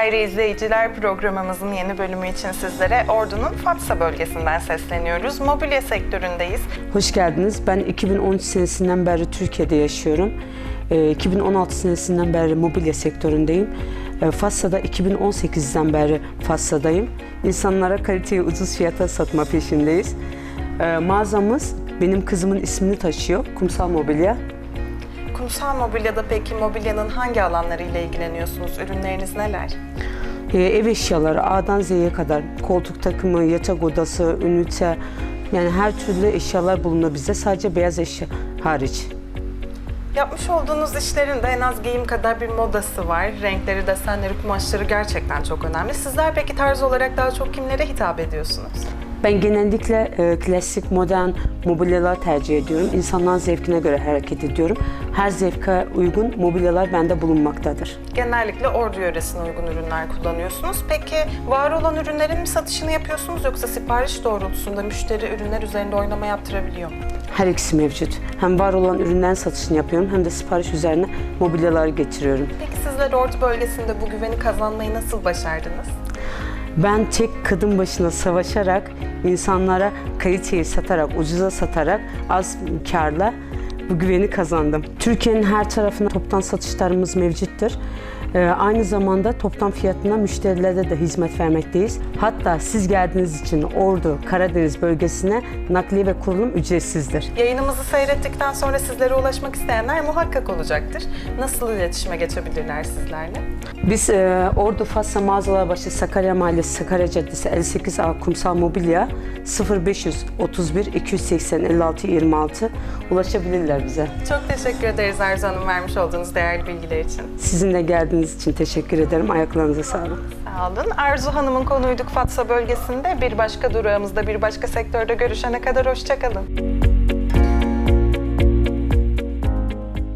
Değerli izleyiciler, programımızın yeni bölümü için sizlere Ordu'nun Fatsa bölgesinden sesleniyoruz. Mobilya sektöründeyiz. Hoş geldiniz. Ben 2013 senesinden beri Türkiye'de yaşıyorum. Ee, 2016 senesinden beri mobilya sektöründeyim. Ee, Fassa'da 2018'den beri Fassa'dayım. İnsanlara kaliteyi ucuz fiyata satma peşindeyiz. Ee, Mağazamız benim kızımın ismini taşıyor. Kumsal Mobilya. Kumsal Mobilya'da peki mobilyanın hangi alanlarıyla ilgileniyorsunuz? Ürünleriniz neler? Ee, Ev eşyaları A'dan Z'ye kadar koltuk takımı, yatak odası, ünite yani her türlü eşyalar bulunuyor bizde. Sadece beyaz eşya hariç. Yapmış olduğunuz işlerin de en az giyim kadar bir modası var. Renkleri, desenleri, kumaşları gerçekten çok önemli. Sizler peki tarz olarak daha çok kimlere hitap ediyorsunuz? Ben genellikle e, klasik, modern mobilyalar tercih ediyorum. İnsanların zevkine göre hareket ediyorum. Her zevke uygun mobilyalar bende bulunmaktadır. Genellikle Ordu yöresine uygun ürünler kullanıyorsunuz. Peki var olan ürünlerin mi satışını yapıyorsunuz yoksa sipariş doğrultusunda müşteri ürünler üzerinde oynama yaptırabiliyor mu? Her ikisi mevcut. Hem var olan ürünlerin satışını yapıyorum hem de sipariş üzerine mobilyaları getiriyorum. Peki sizler Ordu bölgesinde bu güveni kazanmayı nasıl başardınız? Ben tek kadın başına savaşarak, insanlara kaliteyi satarak, ucuza satarak, az karla bu güveni kazandım. Türkiye'nin her tarafına toptan satışlarımız mevcuttur. Ee, aynı zamanda toptan fiyatına müşterilere de hizmet vermekteyiz. Hatta siz geldiğiniz için Ordu, Karadeniz bölgesine nakliye ve kurulum ücretsizdir. Yayınımızı seyrettikten sonra sizlere ulaşmak isteyenler muhakkak olacaktır. Nasıl iletişime geçebilirler sizlerle? Biz e, Ordu Fatsa Mağazalarbaşı Sakarya Mahallesi Sakarya Caddesi 58A Kumsal Mobilya 0531 280 56 26 ulaşabilirler bize. Çok teşekkür ederiz Arzu Hanım vermiş olduğunuz değerli bilgiler için. Sizin de geldiğiniz için teşekkür ederim. Ayaklarınıza sağlık. Sağ olun. Arzu Hanım'ın konuyduk Fatsa bölgesinde. Bir başka durağımızda, bir başka sektörde görüşene kadar hoşçakalın.